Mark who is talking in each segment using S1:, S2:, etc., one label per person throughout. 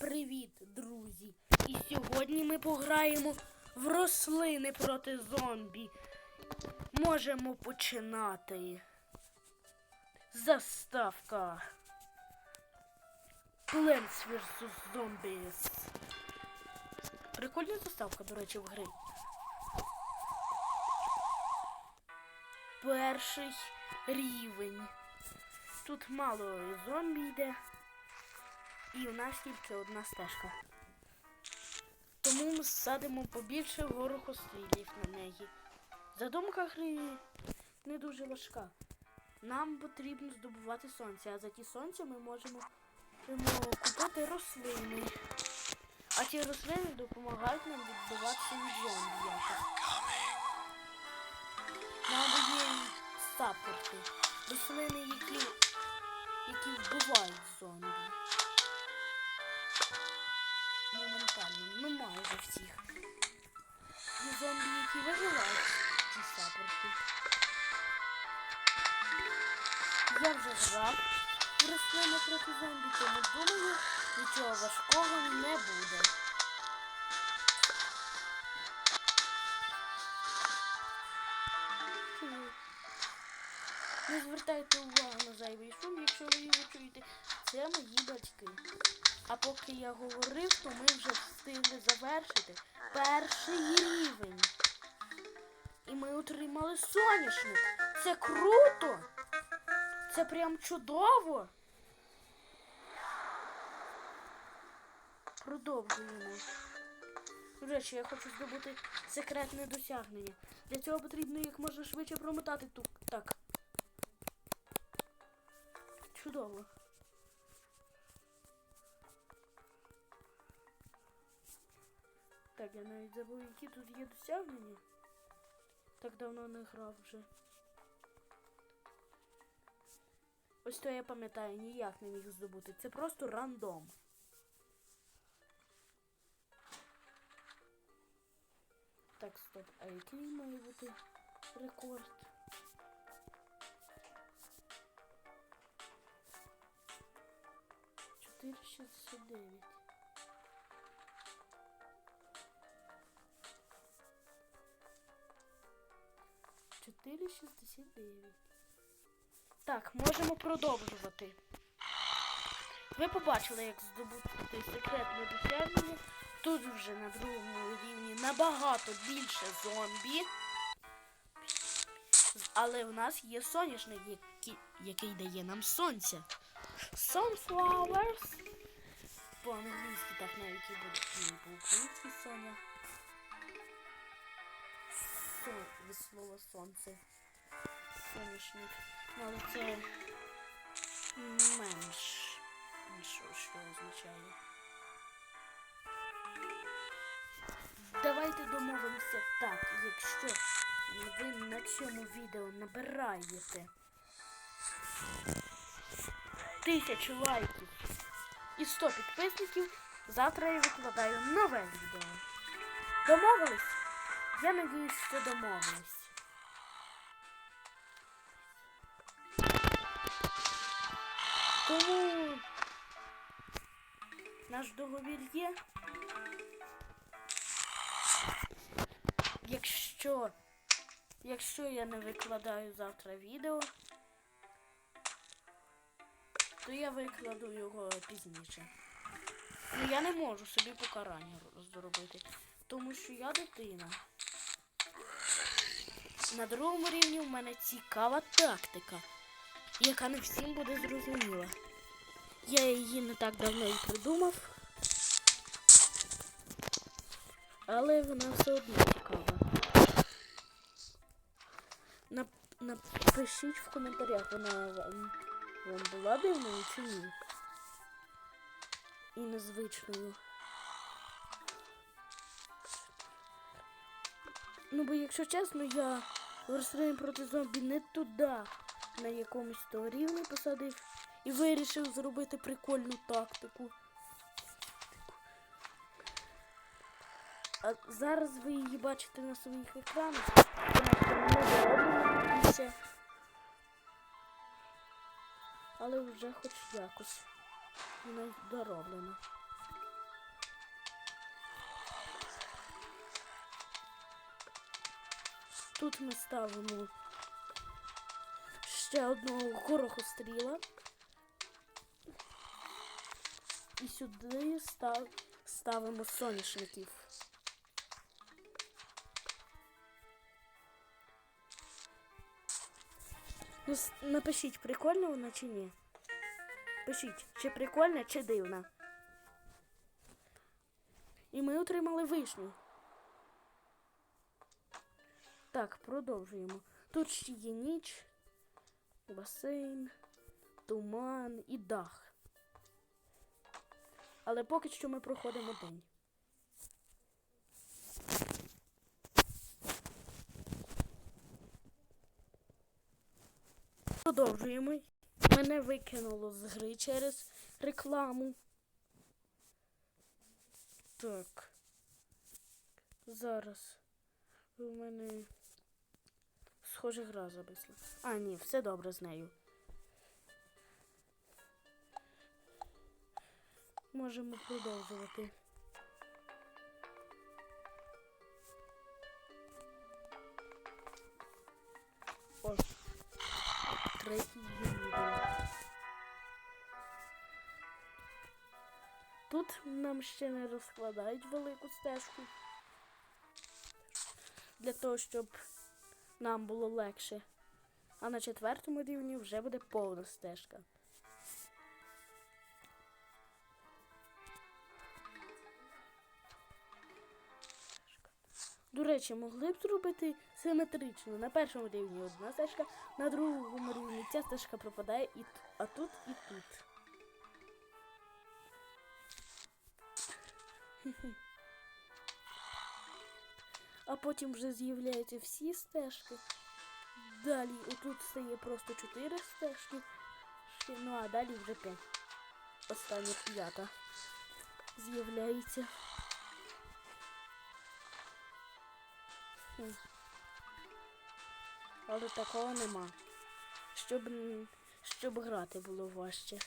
S1: Привіт, друзі! І сьогодні ми пограємо в рослини проти зомбі. Можемо починати. Заставка. Plants vs. Zombies. Прикольна заставка, до речі, в гри. Перший рівень. Тут мало зомбі йде. І у нас тільки одна стежка. Тому ми садимо побільше горохострілів на неї. Задумка гри не дуже важка. Нам потрібно здобувати сонце, а за ті сонця ми можемо, купити рослини. А ті рослини допомагають нам відбиватися від зомбі якось. Нам є саппорти. Рослини, які, які вбивають зомбі. Моментально, ну майже всіх. Є зомбі, які виживають ці саппорти. Я вже грав в проти зомбі, тому думаю, нічого важкого не буде. Не звертайте увагу на зайвий шум, якщо ви його чуєте. Це мої батьки. А поки я говорив, то ми вже встигли завершити перший рівень. І ми отримали соняшник. Це круто! Це прям чудово. Продовжуємо. До речі, я хочу здобути секретне досягнення. Для цього потрібно як можна швидше промотати тут. Так. Чудово. Так, я навіть забув, які тут є досягнення. Так давно не грав вже. Ось то я пам'ятаю, ніяк не міг здобути. Це просто рандом. Так, стоп, а який має бути рекорд? Чотири шістдесят дев'ять. Чотири шістдесят дев'ять. Так, можемо продовжувати. Ви побачили, як здобути секретне досягнення. Тут вже на другому рівні набагато більше зомбі. Але в нас є соняшник, який, який дає нам сонця. Sunflowers. По-англійськи так навіть і буде. По-українськи соня. Сон, від слова сонце. Соняшник. Ну, але це менш. Що, що означає? Давайте домовимося так, якщо ви на цьому відео набираєте тисячу лайків і 100 підписників, завтра я викладаю нове відео. Домовились? Я надіюсь, що домовились. Тому наш договір є. Якщо, якщо я не викладаю завтра відео, то я викладу його пізніше. Ну я не можу собі покарання зробити, тому що я дитина. На другому рівні в мене цікава тактика, яка не всім буде зрозуміла. Я її не так давно і придумав. Але вона все одно цікава. Нап- Напишіть в коментарях, вона вам, вам була дивною чи ні? І незвичною. Ну, бо якщо чесно, я рослин проти зомбі не туди, на якомусь то рівні посадив і вирішив зробити прикольну тактику. А зараз ви її бачите на своїх екранах. Але вже хоч якось. Вона дороблена. Тут ми ставимо ще одного горохостріла. І сюди став, ставимо соняшників. Ну, напишіть, прикольна вона чи ні. Пишіть, чи прикольна, чи дивна. І ми отримали вишню. Так, продовжуємо. Тут ще є ніч, басейн, туман і дах. Але поки що ми проходимо день. Продовжуємо. Мене викинуло з гри через рекламу. Так. Зараз. У мене схоже гра зависла. А, ні, все добре з нею. Можемо продовжувати. О, третій відео. Тут нам ще не розкладають велику стежку. Для того, щоб нам було легше. А на четвертому рівні вже буде повна стежка. До речі, могли б зробити симетрично. На першому рівні одна стежка, на другому рівні ця стежка пропадає, і, а тут і тут. А потім вже з'являються всі стежки. Далі отут стає просто чотири стежки. Ще- Ну а далі вже п'ять. Остання п'ята з'являється. Але такого нема. Щоб, щоб грати було важче.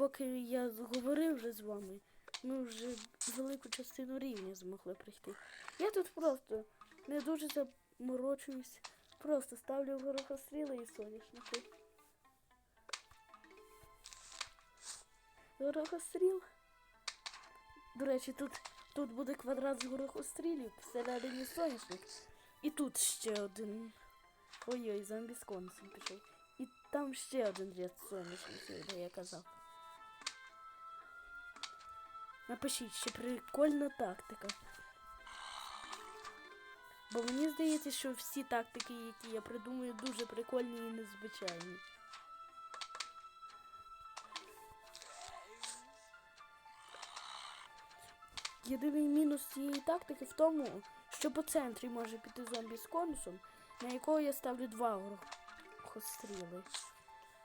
S1: Поки я говорив вже з вами, ми вже велику частину рівня змогли пройти. Я тут просто не дуже заморочуюсь, просто ставлю горохостріли і соняшники. Горохостріл. До речі, тут, тут буде квадрат з горохострілів, всередині соняшник. І тут ще один. Ой-ой, зомбі з конусом пішов. І там ще один ряд соняшників, де я казав. Напишіть, ще прикольна тактика. Бо мені здається, що всі тактики, які я придумую, дуже прикольні і незвичайні. Єдиний мінус цієї тактики в тому, що по центрі може піти зомбі з конусом, на якого я ставлю два горохостріли.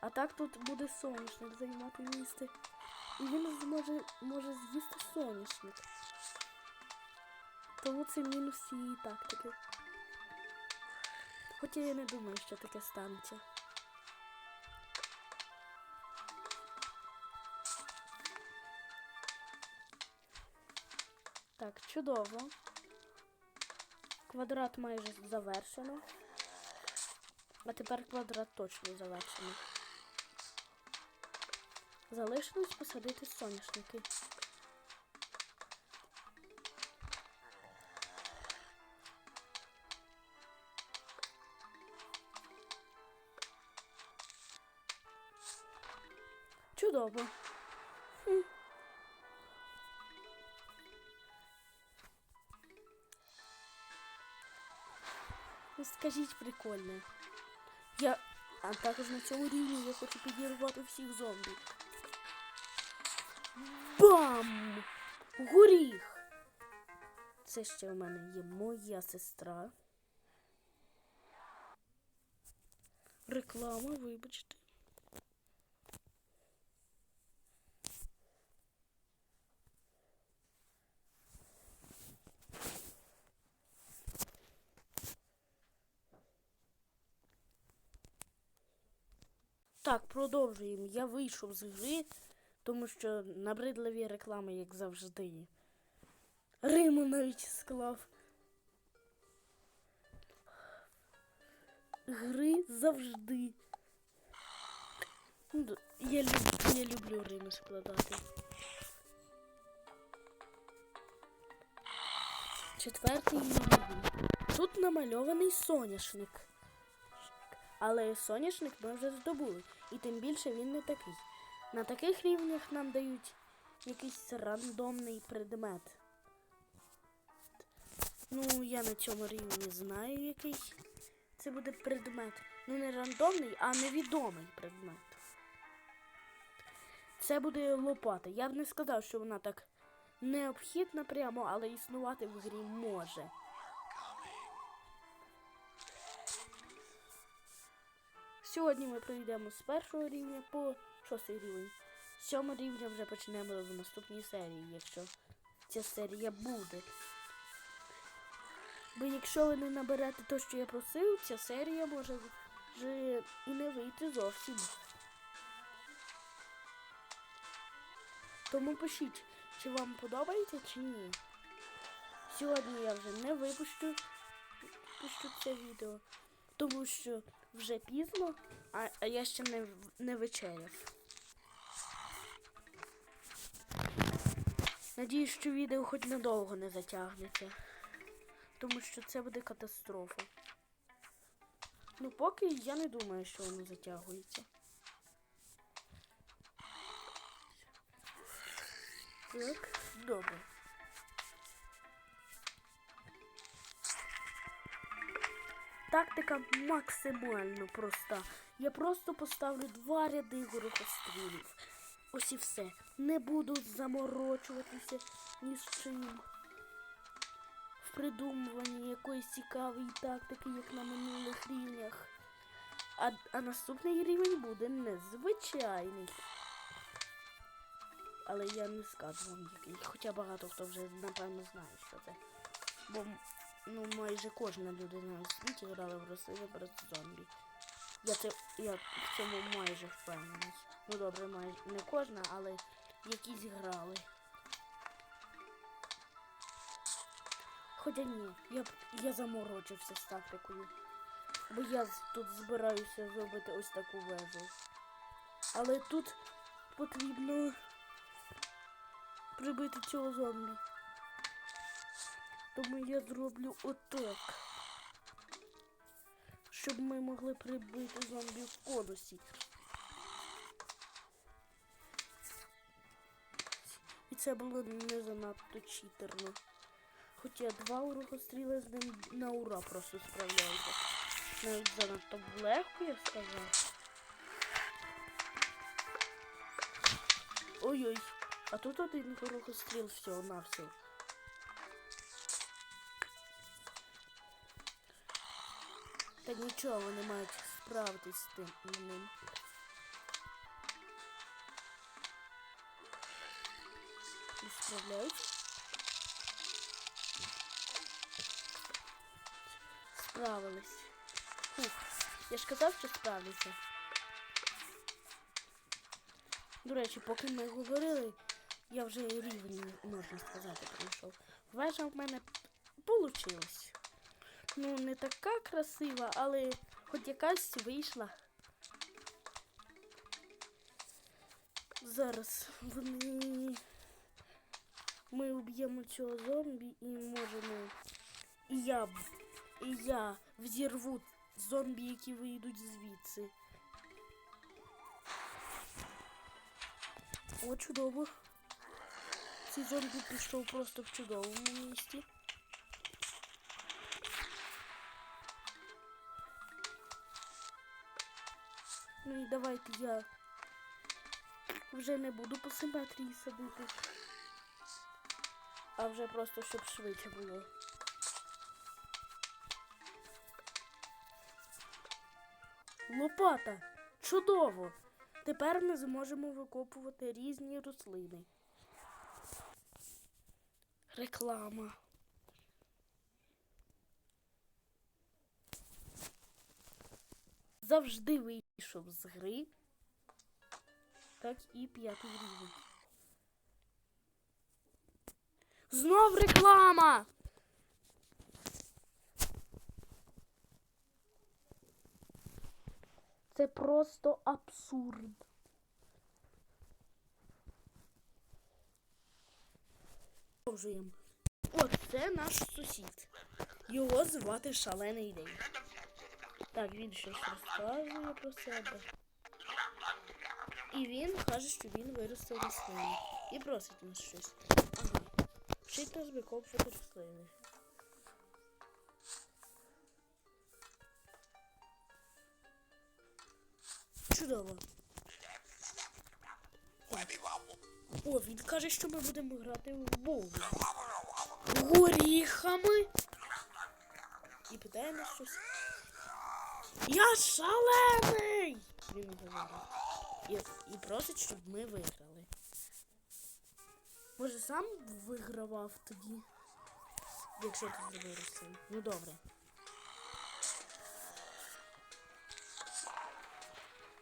S1: А так тут буде соняшник займати місце. І він зможе може з'їсти соняшник. Тому це мінус цієї тактики. Хоча я не думаю, що таке станеться. Так, чудово. Квадрат майже завершено. А тепер квадрат точно завершено. Залишилось посадити соняшники. Чудово. Хм. Ну, Скажіть прикольно. Я. А також на цьому рівні я хочу підірвати всіх зомбі. Бам! Горіх! Це ще в мене є моя сестра. Реклама, вибачте. Так, продовжуємо. Я вийшов з гри. Тому що набридливі реклами, як завжди. Риму навіть склав. Гри завжди. Ну, Я, люб, я люблю Риму складати. Четвертий рівень. Тут намальований соняшник. Але соняшник ми вже здобули. І тим більше він не такий. На таких рівнях нам дають якийсь рандомний предмет. Ну, я на цьому рівні знаю який це буде предмет. Ну, не рандомний, а невідомий предмет. Це буде лопата. Я б не сказав, що вона так необхідна прямо, але існувати в грі може. Сьогодні ми пройдемо з першого рівня по шостий рівень. З сьомого рівня вже почнемо в наступній серії, якщо ця серія буде. Бо якщо ви не наберете те, що я просив, ця серія може вже і не вийти зовсім. Тому пишіть, чи вам подобається, чи ні. Сьогодні я вже не випущу пущу це відео, тому що вже пізно, а, а я ще не, не вечеряв. Надіюсь, що відео хоч надовго не затягнеться. Тому що це буде катастрофа. Ну, поки я не думаю, що воно затягується. Так, добре. Тактика максимально проста. Я просто поставлю два ряди горохострілів. Ось і все. Не буду заморочуватися ні з чим. В придумуванні якоїсь цікавої тактики, як на минулих рівнях. А, а наступний рівень буде незвичайний. Але я не скажу вам який. Хоча багато хто вже напевно знає, що це. Бо ну, майже кожна людина у світі грала в рослини проти зомбі. Я це я в цьому майже впевнений. Ну добре, не кожна, але якісь грали. Хоча ні, я я заморочився з тактикою. Бо я тут збираюся зробити ось таку вежу. Але тут потрібно прибити цього зомбі. Тому я зроблю отак. Щоб ми могли прибити зомбі в конусі. Це було не занадто читерно. Хоча два урокостріли з ним на ура просто справляються. Навіть занадто легко, я сказав. Ой-ой, а тут один урокостріл всього на все. Та нічого, вони мають справитись з тим справляються. Справились. Фух, я ж казав, що справляться. До речі, поки ми говорили, я вже рівень, можна сказати, пройшов. Вежа в мене вийшла. Ну, не така красива, але хоч якась вийшла. Зараз вони. Ми уб'ємо цього зомбі і можемо. І я, і я взірву зомбі, які вийдуть звідси. О, чудово. Цей зомбі пішов просто в чудовому місті. Ну і давайте я вже не буду по симетрії садити. А вже просто щоб швидше було. Лопата! Чудово! Тепер ми зможемо викопувати різні рослини. Реклама. Завжди вийшов з гри. так і п'ятий рівень. Знов реклама! Це просто абсурд. Продовжуємо. Оце наш сусід. Його звати Шалений День. Так, він щось розказує про себе. І він каже, що він виростив рослини. І просить нас щось. Нас викопувати рослини. Чудово. О, він каже, що ми будемо грати в боулінг. Горіхами. І питає нас щось. Я шалений! І, і просить, щоб ми виграли. Може сам вигравав тоді? Якщо зробив Рустин. Ну добре.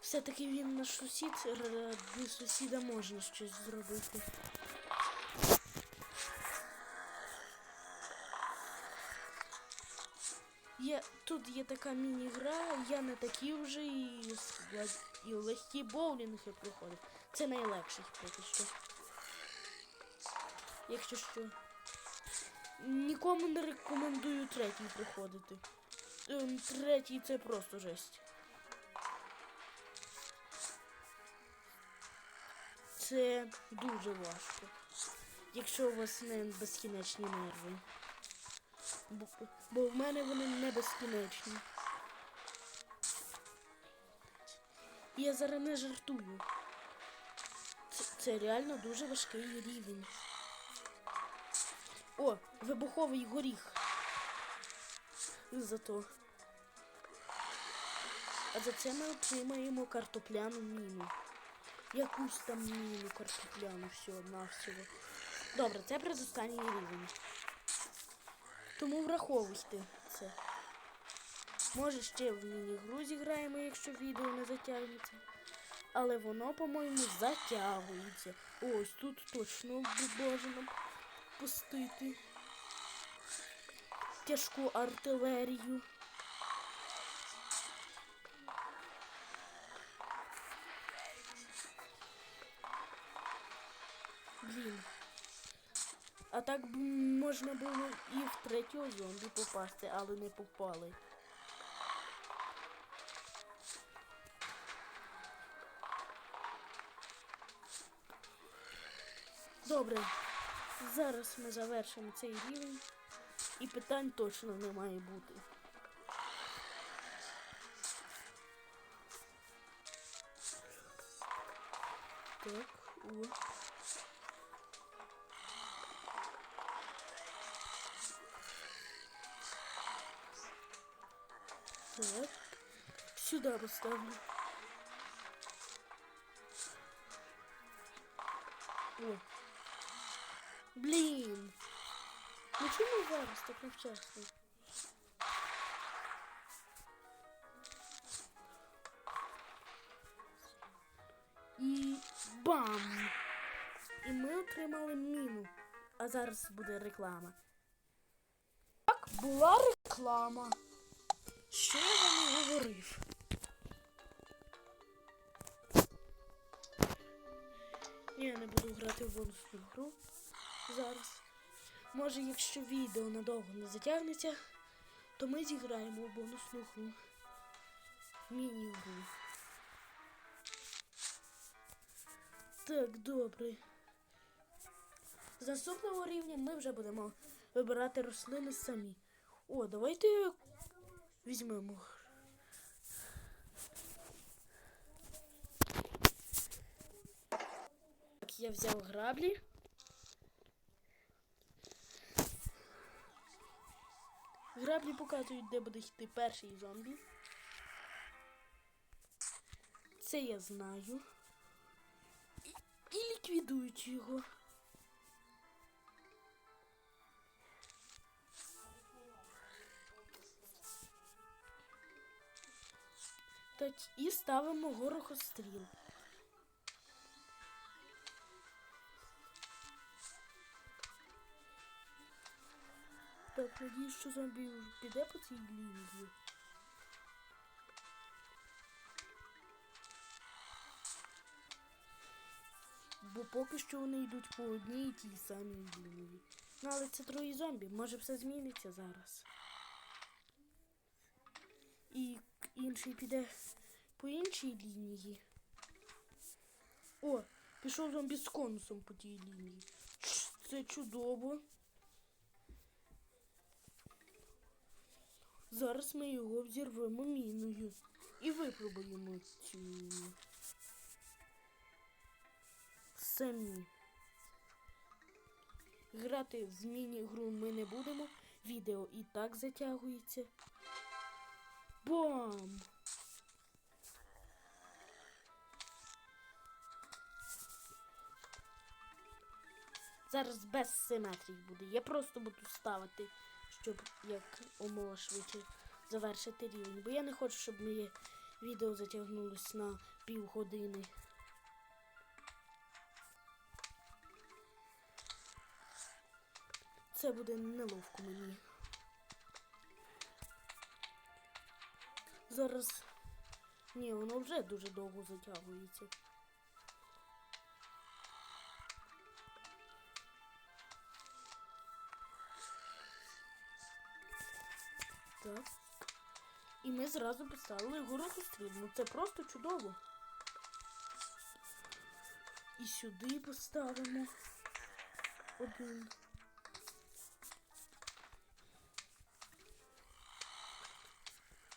S1: Все-таки він наш сусід, ради сусіда можна щось зробити. Є, тут є така міні-гра, я не такі вже і, і легкі боулінги проходив. Це найлегший поки що. Якщо що. Нікому не рекомендую третій проходити. Ем, Третій це просто жесть. Це дуже важко. Якщо у вас не безкінечні нерви. Бо, бо в мене вони не безкінечні. Я зараз не жартую. Це, це реально дуже важкий рівень. О, вибуховий горіх. Зато. А за це ми отримаємо картопляну міну. Якусь там міну картопляну всього навсього. Добре, це предостанній рівень. Тому враховуйте це. Може ще в міні-гру зіграємо, якщо відео не затягнеться. Але воно, по-моєму, затягується. Ось тут точно бажано пустити тяжку артилерію. Блін. А так б можна було і в третього зомбі попасти, але не попали. Добре. Зараз ми завершимо цей рівень. І питань точно не має бути. Так, о. Так. Сюда поставлю. Блін. Ну чому зараз так невчасно? І бам! І ми отримали міну. А зараз буде реклама. Так, була реклама. Що я вам говорив? Я не буду грати в бонусну гру зараз. Може, якщо відео надовго не затягнеться, то ми зіграємо в бонусну гру. Міні-гру. Так, добре. З наступного рівня ми вже будемо вибирати рослини самі. О, давайте візьмемо. Так, я взяв граблі. Граблі показують, де буде йти перший зомбі. Це я знаю. І, і ліквідують його. Так, і ставимо горохостріл. Так, надіюсь, що зомбі піде по цій лінії. Бо поки що вони йдуть по одній і тій самій лінії. Ну, але це троє зомбі, може все зміниться зараз. І інший піде по іншій лінії. О, пішов зомбі з конусом по тій лінії. Це чудово. Зараз ми його взірвемо міною і випробуємо цю міну. Самі. Грати в міні-гру ми не будемо. Відео і так затягується. Бам! Зараз без симетрії буде. Я просто буду ставити, щоб як умова швидше завершити рівень. Бо я не хочу, щоб моє відео затягнулось на півгодини. Це буде неловко мені. Зараз. Ні, воно вже дуже довго затягується. Так. І ми зразу поставили горохостріл. Ну це просто чудово. І сюди поставимо один.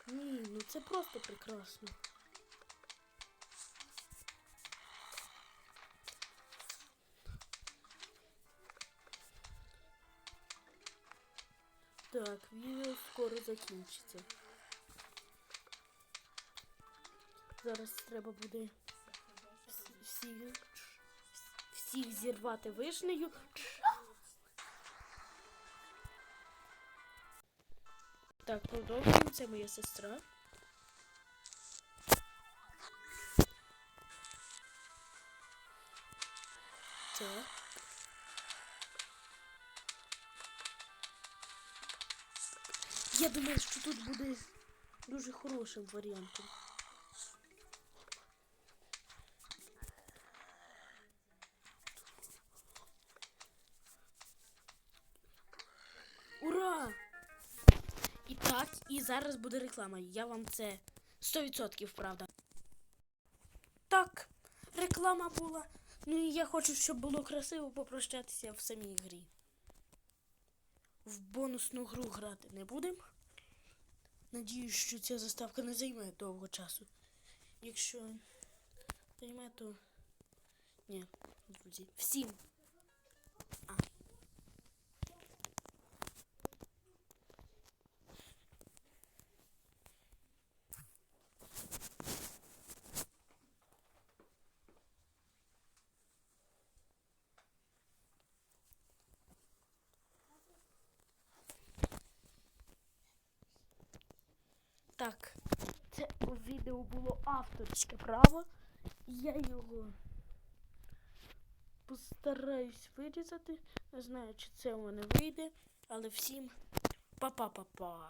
S1: Ні, ну це просто прекрасно. Так, відео скоро закінчиться. Зараз треба буде всіх, всіх зірвати вишнею. Так, продовжуємо. Це моя сестра. Так. Думаю, що тут буде дуже хорошим варіантом. Ура! І так, і зараз буде реклама. Я вам це 100% правда. Так, реклама була. Ну і я хочу, щоб було красиво попрощатися в самій грі. В бонусну гру грати не будемо. Надіюсь, що ця заставка не займе довго часу. Якщо займе, то ні, друзі. Всім. А. Так, це у було авторське право. Я його постараюсь вирізати. Не знаю, чи це у мене вийде, але всім па-па-па-па.